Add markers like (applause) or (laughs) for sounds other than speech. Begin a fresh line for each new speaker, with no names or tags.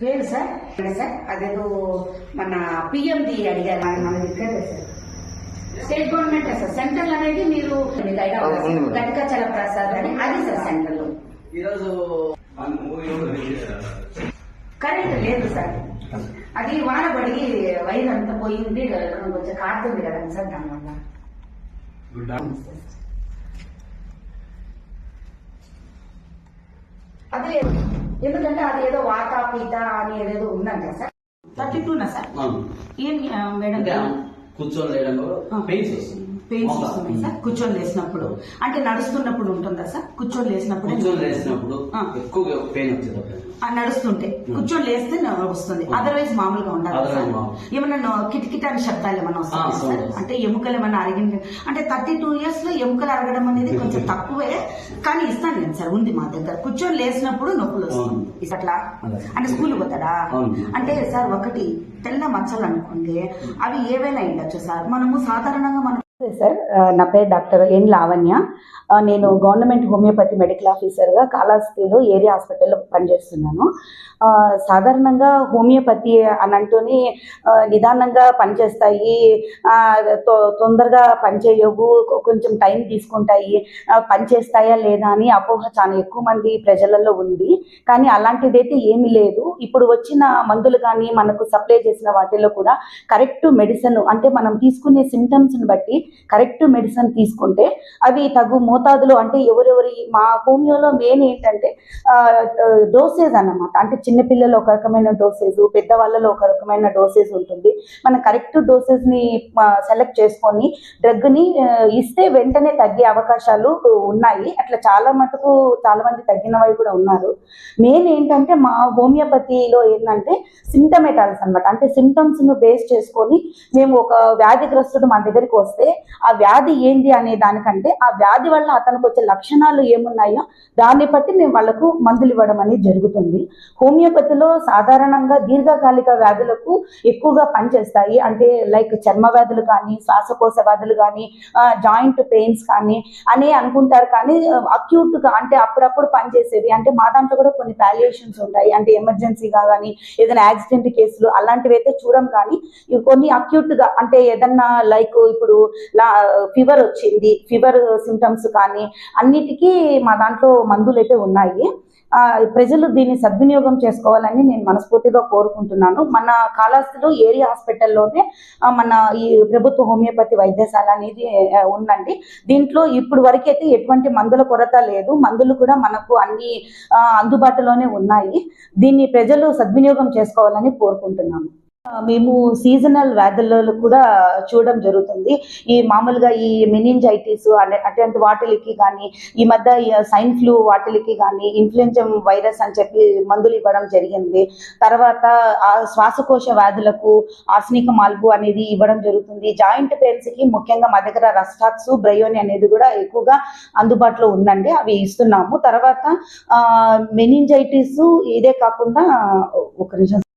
పేరు sir? Sir అదేదో మన పిఎండి అడిగారు మన మన ఇక్కడ sir? State government sir? Central అనేది మీరు. గట్టికచల ప్రసాద్ అని. అది సార్ సెంట్రల్.
ఈరోజు
కరెంట్ లేదు సార్. అది వానబడి వైర్ అంతా పోయింది కొంచెం కారుతుంది కదా సార్ దానివల్ల. అదే ఎందుకంటే అది ఏదో వాత పీత అని ఏదేదో ఉందంట సార్. థర్టీ టూనా సార్. ఏం మేడం
కూర్చొని పెయిన్స్ వస్తుంది.
పెయిన్స్ వస్తున్నాయి సార్. కూర్చొని లేసినప్పుడు. అంటే నడుస్తున్నప్పుడు ఉంటుందా సార్? కూర్చొని లేసినప్పుడు
కూర్చొని. ఎక్కువగా పెయిన్
నడుస్తుంటే. కూర్చొని లేస్తే వస్తుంది అదర్వైజ్ మామూలుగా ఉండాలి సార్. ఏమన్నా కిటకిట అని శబ్దాలు ఏమన్నా వస్తాయి సార్. అంటే ఎముకలు ఏమన్నా అరిగింది అంటే థర్టీ టూ ఇయర్స్లో ఎముకలు అరగడం అనేది (laughs) కొంచెం తక్కువే. కానీ ఇస్తాను నేను సార్ ఉంది మా దగ్గర. కూర్చొని లేసినప్పుడు నొప్పులు వస్తుంది
అదే.
అంటే స్కూల్ పోతాడా. అంటే సార్ ఒకటి తెల్ల మచ్చలు అనుకోండి అవి ఏవైనా ఉండొచ్చు సార్. మనము సాధారణంగా మనం సార్. నా పేరు డాక్టర్ ఎన్ లావణ్య. నేను గవర్నమెంట్ హోమియోపతి మెడికల్ ఆఫీసర్గా కాళహస్తిలో ఏరియా హాస్పిటల్లో పనిచేస్తున్నాను. సాధారణంగా హోమియోపతి అని అంటూనే నిదానంగా పనిచేస్తాయి. తొ- తొందరగా పనిచేయవు. కొంచెం టైం తీసుకుంటాయి. పనిచేస్తాయా లేదా అని అపోహ చాలా ఎక్కువ మంది ప్రజలలో ఉంది. కానీ అలాంటిదైతే ఏమీ లేదు. ఇప్పుడు వచ్చిన మందులు కానీ మనకు సప్లై చేసిన వాటిల్లో కూడా కరెక్ట్ మెడిసిన్ అంటే మనం తీసుకునే సిమ్టమ్స్ని బట్టి కరెక్ట్ మెడిసిన్ తీసుకుంటే అవి తగు మోతాదులో అంటే ఎవరెవరి మా హోమియోలో మెయిన్ ఏంటంటే డోసేజ్ అన్నమాట. అంటే చిన్నపిల్లలు ఒక రకమైన డోసేజ్ పెద్దవాళ్ళలో ఒక రకమైన డోసేజ్ ఉంటుంది. మనం కరెక్ట్ డోసేజ్ని సెలెక్ట్ చేసుకొని డ్రగ్ని ఇస్తే వెంటనే తగ్గే అవకాశాలు ఉన్నాయి. అట్లా చాలా మటుకు చాలా మంది తగ్గిన వారు కూడా ఉన్నారు. మెయిన్ ఏంటంటే మా హోమియోపతిలో ఏంటంటే సిమ్టమేటాల్స్ అనమాట అంటే సిమ్టమ్స్ను బేస్ చేసుకొని మేము ఒక వ్యాధిగ్రస్తుడు మా దగ్గరికి వస్తే ఆ వ్యాధి ఏంది అనే దానికంటే ఆ వ్యాధి వల్ల అతనికి వచ్చే లక్షణాలు ఏమున్నాయో దాన్ని బట్టి మేము వాళ్ళకు మందులు ఇవ్వడం అనేది జరుగుతుంది. హోమియోపతిలో సాధారణంగా దీర్ఘకాలిక వ్యాధులకు ఎక్కువగా పనిచేస్తాయి. అంటే లైక్ చర్మ వ్యాధులు కానీ శ్వాసకోశ వ్యాధులు కానీ జాయింట్ పెయిన్స్ కానీ అని అనుకుంటారు. కానీ అక్యూట్గా అంటే అప్పుడప్పుడు పనిచేసేవి అంటే మా దాంట్లో కూడా కొన్ని పాలియేషన్స్ ఉంటాయి. అంటే ఎమర్జెన్సీగా కానీ ఏదైనా యాక్సిడెంట్ కేసులు అలాంటివి అయితే చూడం. కానీ కొన్ని అక్యూట్గా అంటే ఏదన్నా లైక్ ఇప్పుడు ఫీవర్ వచ్చింది ఫీవర్ సిమ్టమ్స్ కానీ అన్నిటికీ మా దాంట్లో మందులు అయితే ఉన్నాయి ప్రజలు దీన్ని సద్వినియోగం చేసుకోవాలని నేను మనస్ఫూర్తిగా కోరుకుంటున్నాను. మన కాళహస్తిలో ఏరియా హాస్పిటల్లోనే మన ఈ ప్రభుత్వ హోమియోపతి వైద్యశాల అనేది ఉందండి. దీంట్లో ఇప్పుడు వరకైతే ఎటువంటి మందుల కొరత లేదు. మందులు కూడా మనకు అన్ని అందుబాటులోనే ఉన్నాయి. దీన్ని ప్రజలు సద్వినియోగం చేసుకోవాలని కోరుకుంటున్నాను. మేము సీజనల్ వ్యాధులలో కూడా చూడడం జరుగుతుంది. ఈ మామూలుగా ఈ మినింజైటిస్ అటువంటి వాటిలకి కానీ ఈ మధ్య సైన్ ఫ్లూ వాటిలకి కానీ ఇన్ఫ్లుయెంజం వైరస్ అని చెప్పి మందులు ఇవ్వడం జరిగింది. తర్వాత ఆ శ్వాసకోశ వ్యాధులకు ఆస్నిక మాల్బు అనేది ఇవ్వడం జరుగుతుంది. జాయింట్ పెయిన్స్కి ముఖ్యంగా మా దగ్గర రస్టాక్స్ బ్రయోని అనేది కూడా ఎక్కువగా అందుబాటులో ఉందండి. అవి ఇస్తున్నాము. తర్వాత మెనింజైటిస్ ఇదే కాకుండా ఒక నిమిషం